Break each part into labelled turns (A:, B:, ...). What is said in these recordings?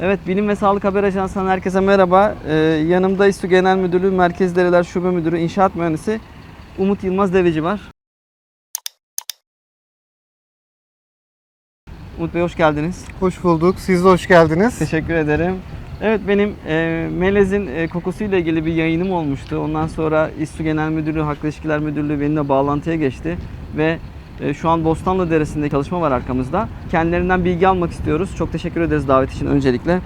A: Evet, Bilim ve Sağlık Haber Ajansı'ndan herkese merhaba. Ee, yanımda İSTÜ Genel Müdürlüğü Merkez Dereler Şube Müdürü İnşaat Mühendisi Umut Yılmaz Deveci var. Umut Bey hoş geldiniz.
B: Hoş bulduk. Siz de hoş geldiniz.
A: Teşekkür ederim. Evet benim e, melezin e, kokusuyla ilgili bir yayınım olmuştu. Ondan sonra İSTÜ Genel Müdürlüğü, Halk İlişkiler Müdürlüğü benimle bağlantıya geçti. Ve şu an Bostanlı Deresi'nde çalışma var arkamızda. Kendilerinden bilgi almak istiyoruz. Çok teşekkür ederiz davet için öncelikle.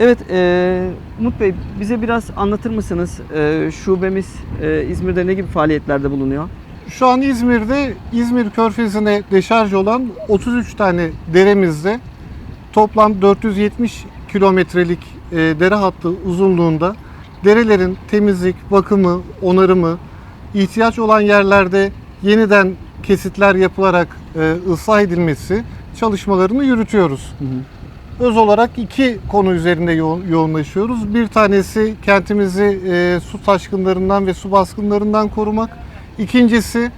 A: Evet e, Umut Bey bize biraz anlatır mısınız? E, şubemiz e, İzmir'de ne gibi faaliyetlerde bulunuyor?
B: Şu an İzmir'de İzmir Körfezi'ne deşarj olan 33 tane deremizde toplam 470 kilometrelik e, dere hattı uzunluğunda derelerin temizlik, bakımı, onarımı, ihtiyaç olan yerlerde yeniden kesitler yapılarak e, ıslah edilmesi çalışmalarını yürütüyoruz. Öz olarak iki konu üzerinde yo- yoğunlaşıyoruz. Bir tanesi kentimizi e, su taşkınlarından ve su baskınlarından korumak. İkincisi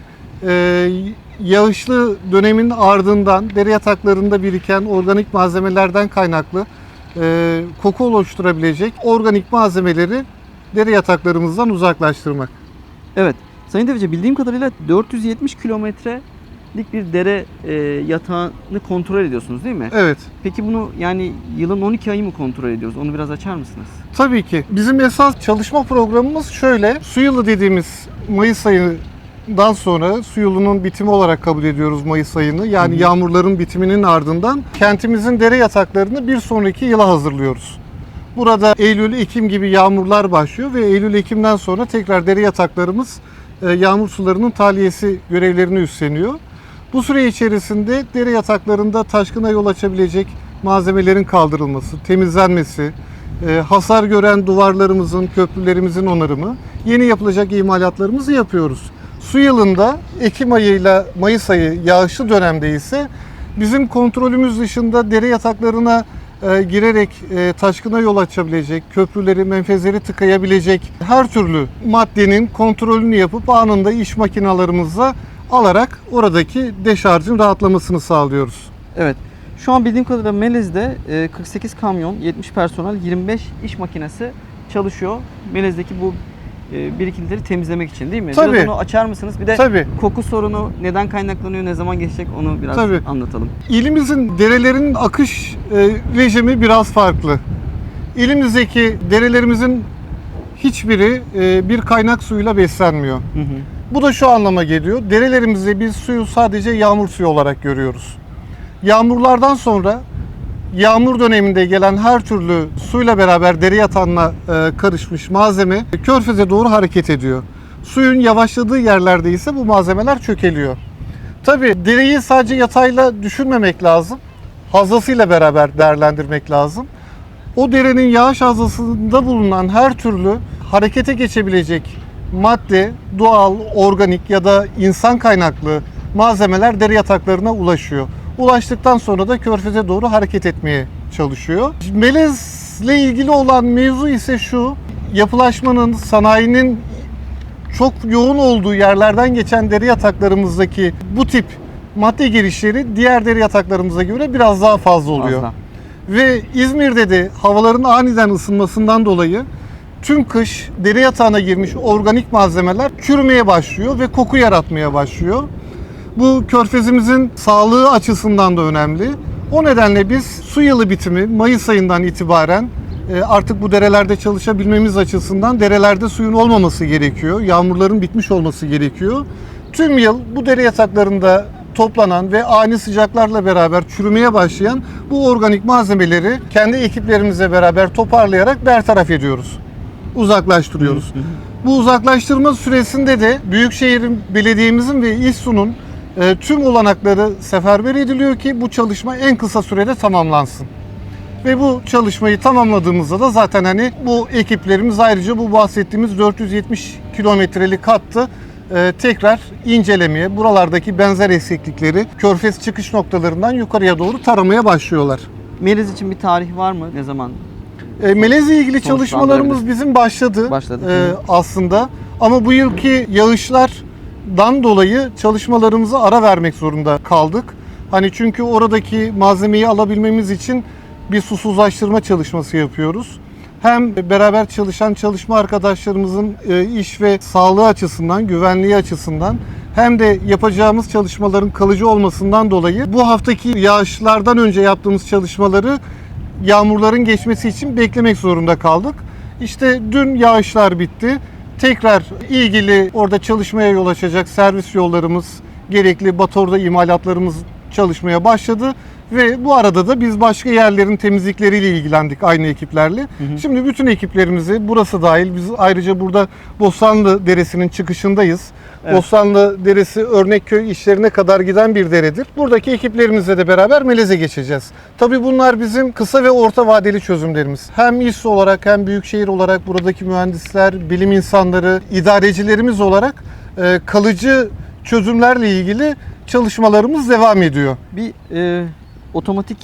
B: e, yağışlı dönemin ardından dere yataklarında biriken organik malzemelerden kaynaklı e, koku oluşturabilecek organik malzemeleri dere yataklarımızdan uzaklaştırmak.
A: Evet. Sayın Deveci bildiğim kadarıyla 470 kilometrelik bir dere e, yatağını kontrol ediyorsunuz değil mi?
B: Evet.
A: Peki bunu yani yılın 12 ayı mı kontrol ediyoruz? Onu biraz açar mısınız?
B: Tabii ki. Bizim esas çalışma programımız şöyle. Su yılı dediğimiz Mayıs ayından sonra su yılının bitimi olarak kabul ediyoruz Mayıs ayını. Yani
A: Hı
B: yağmurların bitiminin ardından kentimizin dere yataklarını bir sonraki yıla hazırlıyoruz. Burada Eylül-Ekim gibi yağmurlar başlıyor ve Eylül-Ekim'den sonra tekrar dere yataklarımız yağmur sularının tahliyesi görevlerini üstleniyor. Bu süre içerisinde dere yataklarında taşkına yol açabilecek malzemelerin kaldırılması, temizlenmesi, e, hasar gören duvarlarımızın, köprülerimizin onarımı, yeni yapılacak imalatlarımızı yapıyoruz. Su yılında Ekim ayıyla Mayıs ayı yağışlı dönemde ise bizim kontrolümüz dışında dere yataklarına e, girerek e, taşkına yol açabilecek, köprüleri, menfezleri tıkayabilecek her türlü maddenin kontrolünü yapıp anında iş makinalarımızla alarak oradaki deşarjın rahatlamasını sağlıyoruz.
A: Evet. Şu an bildiğim kadarıyla Melez'de e, 48 kamyon, 70 personel, 25 iş makinesi çalışıyor. Melez'deki bu e, birikintileri temizlemek için değil mi?
B: Tabii.
A: Biraz onu açar mısınız? Bir de
B: Tabii.
A: koku sorunu neden kaynaklanıyor, ne zaman geçecek onu biraz
B: Tabii.
A: anlatalım.
B: İlimizin derelerin akış e, rejimi biraz farklı. İlimizdeki derelerimizin hiçbiri e, bir kaynak suyuyla beslenmiyor.
A: Hı hı.
B: Bu da şu anlama geliyor. Derelerimizde biz suyu sadece yağmur suyu olarak görüyoruz. Yağmurlardan sonra yağmur döneminde gelen her türlü suyla beraber dere yatağına e, karışmış malzeme körfeze doğru hareket ediyor. Suyun yavaşladığı yerlerde ise bu malzemeler çökeliyor. Tabi dereyi sadece yatayla düşünmemek lazım. Hazasıyla beraber değerlendirmek lazım. O derenin yağış havzasında bulunan her türlü harekete geçebilecek madde, doğal, organik ya da insan kaynaklı malzemeler dere yataklarına ulaşıyor. Ulaştıktan sonra da körfeze doğru hareket etmeye çalışıyor. Melezle ilgili olan mevzu ise şu. Yapılaşmanın, sanayinin çok yoğun olduğu yerlerden geçen deri yataklarımızdaki bu tip madde girişleri diğer deri yataklarımıza göre biraz daha fazla oluyor.
A: Fazla.
B: Ve İzmir'de de havaların aniden ısınmasından dolayı tüm kış deri yatağına girmiş organik malzemeler çürümeye başlıyor ve koku yaratmaya başlıyor. Bu körfezimizin sağlığı açısından da önemli. O nedenle biz su yılı bitimi Mayıs ayından itibaren e, artık bu derelerde çalışabilmemiz açısından derelerde suyun olmaması gerekiyor. Yağmurların bitmiş olması gerekiyor. Tüm yıl bu dere yataklarında toplanan ve ani sıcaklarla beraber çürümeye başlayan bu organik malzemeleri kendi ekiplerimizle beraber toparlayarak bertaraf ediyoruz. Uzaklaştırıyoruz. Bu uzaklaştırma süresinde de Büyükşehir Belediye'mizin ve İSSU'nun e, tüm olanakları seferber ediliyor ki bu çalışma en kısa sürede tamamlansın. Ve bu çalışmayı tamamladığımızda da zaten hani bu ekiplerimiz ayrıca bu bahsettiğimiz 470 kilometrelik hattı e, tekrar incelemeye, buralardaki benzer eksiklikleri körfez çıkış noktalarından yukarıya doğru taramaya başlıyorlar.
A: Melez için bir tarih var mı? Ne zaman?
B: E, Melez'le ilgili çalışmalarımız bizim başladı,
A: Başladı.
B: e, aslında. Ama bu yılki yağışlardan dolayı çalışmalarımıza ara vermek zorunda kaldık. Hani çünkü oradaki malzemeyi alabilmemiz için bir susuzlaştırma çalışması yapıyoruz. Hem beraber çalışan çalışma arkadaşlarımızın e, iş ve sağlığı açısından, güvenliği açısından hem de yapacağımız çalışmaların kalıcı olmasından dolayı bu haftaki yağışlardan önce yaptığımız çalışmaları yağmurların geçmesi için beklemek zorunda kaldık. İşte dün yağışlar bitti. Tekrar ilgili orada çalışmaya yol açacak servis yollarımız, gerekli Bator'da imalatlarımız çalışmaya başladı. Ve bu arada da biz başka yerlerin temizlikleriyle ilgilendik aynı ekiplerle. Şimdi bütün ekiplerimizi burası dahil biz ayrıca burada Bostanlı Deresi'nin çıkışındayız.
A: Evet.
B: Bostanlı Deresi Örnekköy işlerine kadar giden bir deredir. Buradaki ekiplerimizle de beraber Melez'e geçeceğiz. Tabii bunlar bizim kısa ve orta vadeli çözümlerimiz. Hem İSO olarak hem Büyükşehir olarak buradaki mühendisler, bilim insanları, idarecilerimiz olarak e, kalıcı çözümlerle ilgili çalışmalarımız devam ediyor.
A: Bir e, otomatik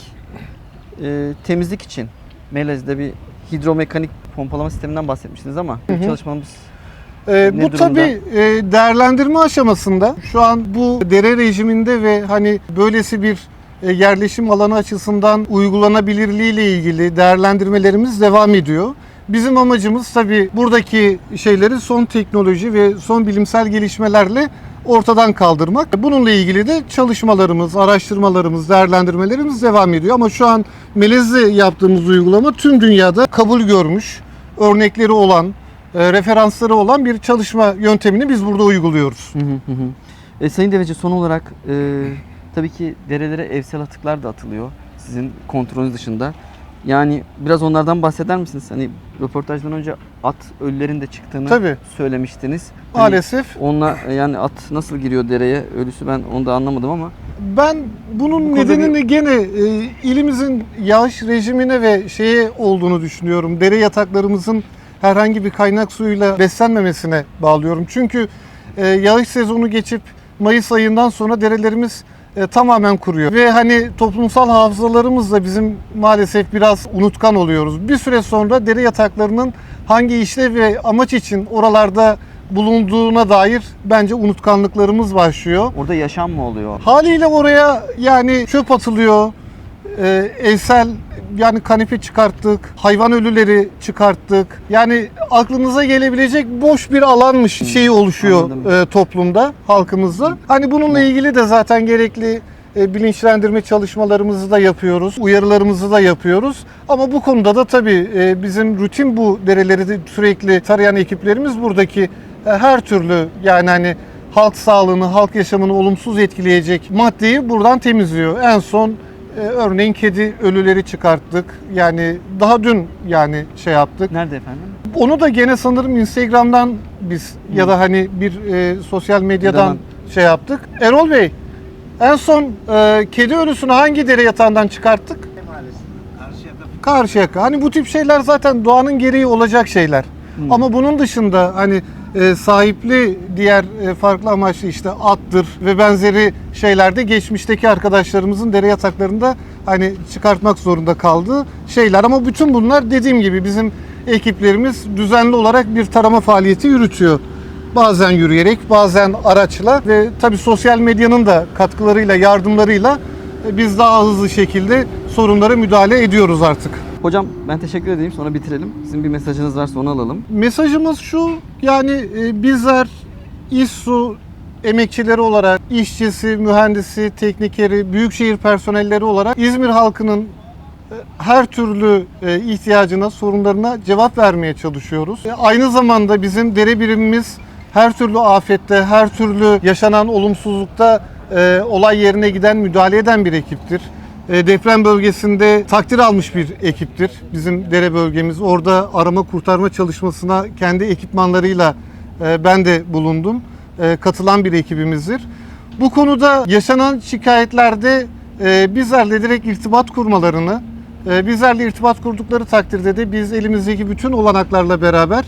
A: e, temizlik için Melez'de bir hidromekanik pompalama sisteminden bahsetmiştiniz ama
B: Hı hı.
A: çalışmamız
B: Ee,
A: Ne
B: bu
A: durumda?
B: tabii e, değerlendirme aşamasında şu an bu dere rejiminde ve hani böylesi bir e, yerleşim alanı açısından uygulanabilirliği ile ilgili değerlendirmelerimiz devam ediyor. Bizim amacımız tabii buradaki şeyleri son teknoloji ve son bilimsel gelişmelerle ortadan kaldırmak. Bununla ilgili de çalışmalarımız, araştırmalarımız, değerlendirmelerimiz devam ediyor. Ama şu an Melez'de yaptığımız uygulama tüm dünyada kabul görmüş, örnekleri olan, e, referansları olan bir çalışma yöntemini biz burada uyguluyoruz.
A: Hı hı hı. E, Sayın Deveci son olarak e, tabii ki derelere evsel atıklar da atılıyor sizin kontrolünüz dışında. Yani biraz onlardan bahseder misiniz? Hani röportajdan önce at ölülerin de çıktığını
B: Tabii.
A: söylemiştiniz. Hani
B: Maalesef
A: Onunla yani at nasıl giriyor dereye ölüsü ben onu da anlamadım ama
B: ben bunun
A: Bu
B: nedenini gene e, ilimizin yağış rejimine ve şeye olduğunu düşünüyorum. Dere yataklarımızın herhangi bir kaynak suyuyla beslenmemesine bağlıyorum. Çünkü e, yağış sezonu geçip Mayıs ayından sonra derelerimiz e, tamamen kuruyor. Ve hani toplumsal hafızalarımız da bizim maalesef biraz unutkan oluyoruz. Bir süre sonra dere yataklarının hangi işlev ve amaç için oralarda bulunduğuna dair bence unutkanlıklarımız başlıyor.
A: orada yaşam mı oluyor?
B: Haliyle oraya yani çöp atılıyor, e, evsel yani kanepe çıkarttık, hayvan ölüleri çıkarttık. Yani aklınıza gelebilecek boş bir alanmış şeyi oluşuyor
A: anladım.
B: e, toplumda, halkımızda. Hani bununla ilgili de zaten gerekli e, bilinçlendirme çalışmalarımızı da yapıyoruz, uyarılarımızı da yapıyoruz. Ama bu konuda da tabii e, bizim rutin bu dereleri de sürekli tarayan ekiplerimiz buradaki e, her türlü yani hani halk sağlığını, halk yaşamını olumsuz etkileyecek maddeyi buradan temizliyor. En son e, örneğin kedi ölüleri çıkarttık. Yani daha dün yani şey yaptık.
A: Nerede efendim?
B: Onu da gene sanırım Instagram'dan biz ya da hani bir e, sosyal medyadan
A: Medyadan.
B: şey yaptık. Erol Bey en son e, kedi ölüsünü hangi dere yatağından çıkarttık? Karşıyaka. Hani bu tip şeyler zaten doğanın gereği olacak şeyler.
A: Hmm.
B: Ama bunun dışında hani e, sahipli diğer e, farklı amaçlı işte attır ve benzeri şeylerde geçmişteki arkadaşlarımızın dere yataklarında hani çıkartmak zorunda kaldığı şeyler. Ama bütün bunlar dediğim gibi bizim ekiplerimiz düzenli olarak bir tarama faaliyeti yürütüyor. Bazen yürüyerek, bazen araçla ve tabii sosyal medyanın da katkılarıyla, yardımlarıyla e, biz daha hızlı şekilde sorunlara müdahale ediyoruz artık.
A: Hocam ben teşekkür edeyim sonra bitirelim. Sizin bir mesajınız varsa onu alalım.
B: Mesajımız şu yani e, bizler İSSU emekçileri olarak işçisi, mühendisi, teknikeri, büyükşehir personelleri olarak İzmir halkının e, her türlü e, ihtiyacına, sorunlarına cevap vermeye çalışıyoruz. E, Aynı zamanda bizim dere birimimiz her türlü afette, her türlü yaşanan olumsuzlukta olay yerine giden, müdahale eden bir ekiptir. Deprem bölgesinde takdir almış bir ekiptir. Bizim dere bölgemiz. Orada arama kurtarma çalışmasına kendi ekipmanlarıyla ben de bulundum. E, Katılan bir ekibimizdir. Bu konuda yaşanan şikayetlerde e, bizlerle direkt irtibat kurmalarını, e, bizlerle irtibat kurdukları takdirde de biz elimizdeki bütün olanaklarla beraber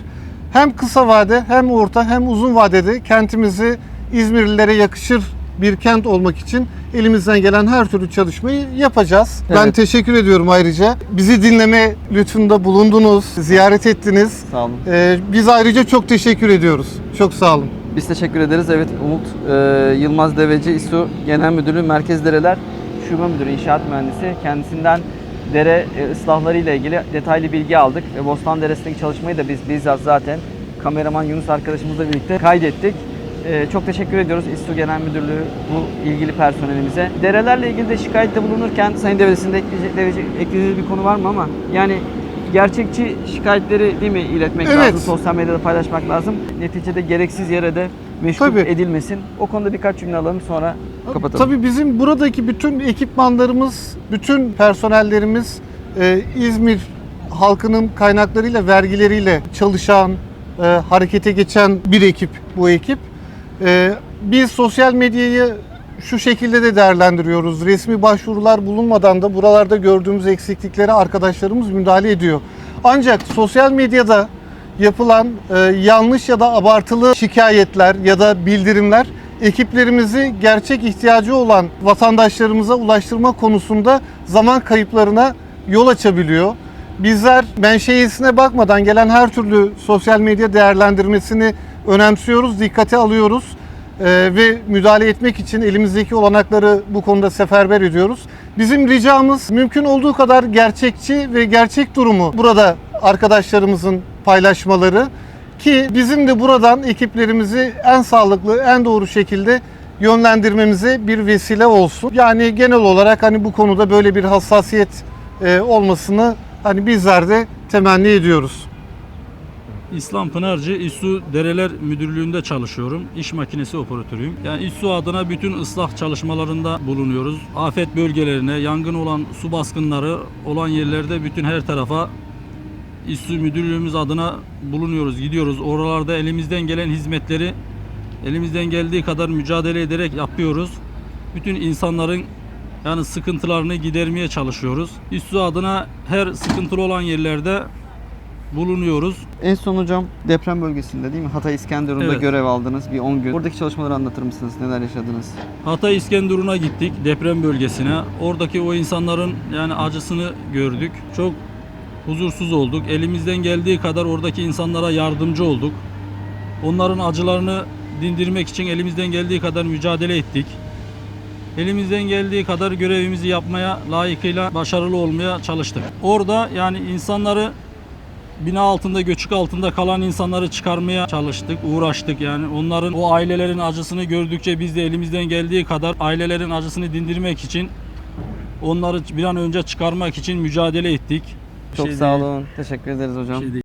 B: hem kısa vade hem orta hem uzun vadede kentimizi İzmirlilere yakışır bir kent olmak için elimizden gelen her türlü çalışmayı yapacağız. Ben
A: Evet.
B: teşekkür ediyorum ayrıca. Bizi dinleme lütfunda bulundunuz, ziyaret ettiniz.
A: Sağ olun.
B: Ee, biz ayrıca çok teşekkür ediyoruz. Çok sağ olun.
A: Biz teşekkür ederiz. Evet Umut e, Yılmaz Deveci İSU Genel Müdürü Merkez Dereler Şube Müdürü İnşaat Mühendisi. Kendisinden dere e, ıslahları ile ilgili detaylı bilgi aldık ve Bostan Deresi'ndeki çalışmayı da biz bizzat zaten kameraman Yunus arkadaşımızla birlikte kaydettik. Ee, çok teşekkür ediyoruz İSTU Genel Müdürlüğü bu ilgili personelimize. Derelerle ilgili de şikayette bulunurken Sayın Devlesi'nde ekleyecek, ekleyecek- bir konu var mı ama yani gerçekçi şikayetleri değil mi iletmek
B: Evet.
A: lazım, sosyal medyada paylaşmak lazım. Neticede gereksiz yere de meşgul
B: Tabii.
A: edilmesin. O konuda birkaç cümle alalım sonra kapatalım.
B: Tabii bizim buradaki bütün ekipmanlarımız, bütün personellerimiz e, İzmir halkının kaynaklarıyla, vergileriyle çalışan, e, harekete geçen bir ekip bu ekip. E, biz sosyal medyayı şu şekilde de değerlendiriyoruz. Resmi başvurular bulunmadan da buralarda gördüğümüz eksikliklere arkadaşlarımız müdahale ediyor. Ancak sosyal medyada yapılan e, yanlış ya da abartılı şikayetler ya da bildirimler ekiplerimizi gerçek ihtiyacı olan vatandaşlarımıza ulaştırma konusunda zaman kayıplarına yol açabiliyor. Bizler menşeisine bakmadan gelen her türlü sosyal medya değerlendirmesini önemsiyoruz, dikkate alıyoruz e, ve müdahale etmek için elimizdeki olanakları bu konuda seferber ediyoruz. Bizim ricamız mümkün olduğu kadar gerçekçi ve gerçek durumu burada arkadaşlarımızın paylaşmaları ki bizim de buradan ekiplerimizi en sağlıklı, en doğru şekilde yönlendirmemize bir vesile olsun. Yani genel olarak hani bu konuda böyle bir hassasiyet e, olmasını hani bizler de temenni ediyoruz.
C: İslam Pınarcı İSSU Dereler Müdürlüğü'nde çalışıyorum. İş makinesi operatörüyüm. Yani İSSU adına bütün ıslah çalışmalarında bulunuyoruz. Afet bölgelerine, yangın olan su baskınları olan yerlerde bütün her tarafa İSSU Müdürlüğümüz adına bulunuyoruz, gidiyoruz. Oralarda elimizden gelen hizmetleri elimizden geldiği kadar mücadele ederek yapıyoruz. Bütün insanların yani sıkıntılarını gidermeye çalışıyoruz. İSSU adına her sıkıntılı olan yerlerde bulunuyoruz.
A: En son hocam deprem bölgesinde değil mi? Hatay İskenderun'da
C: Evet.
A: görev aldınız bir 10 gün. Buradaki çalışmaları anlatır mısınız? Neler yaşadınız?
C: Hatay İskenderun'a gittik deprem bölgesine. Oradaki o insanların yani acısını gördük. Çok huzursuz olduk. Elimizden geldiği kadar oradaki insanlara yardımcı olduk. Onların acılarını dindirmek için elimizden geldiği kadar mücadele ettik. Elimizden geldiği kadar görevimizi yapmaya layıkıyla başarılı olmaya çalıştık. Orada yani insanları bina altında, göçük altında kalan insanları çıkarmaya çalıştık, uğraştık. Yani onların o ailelerin acısını gördükçe biz de elimizden geldiği kadar ailelerin acısını dindirmek için onları bir an önce çıkarmak için mücadele ettik.
A: Çok
C: Şey
A: sağ olun. Teşekkür ederiz hocam.
C: Şey.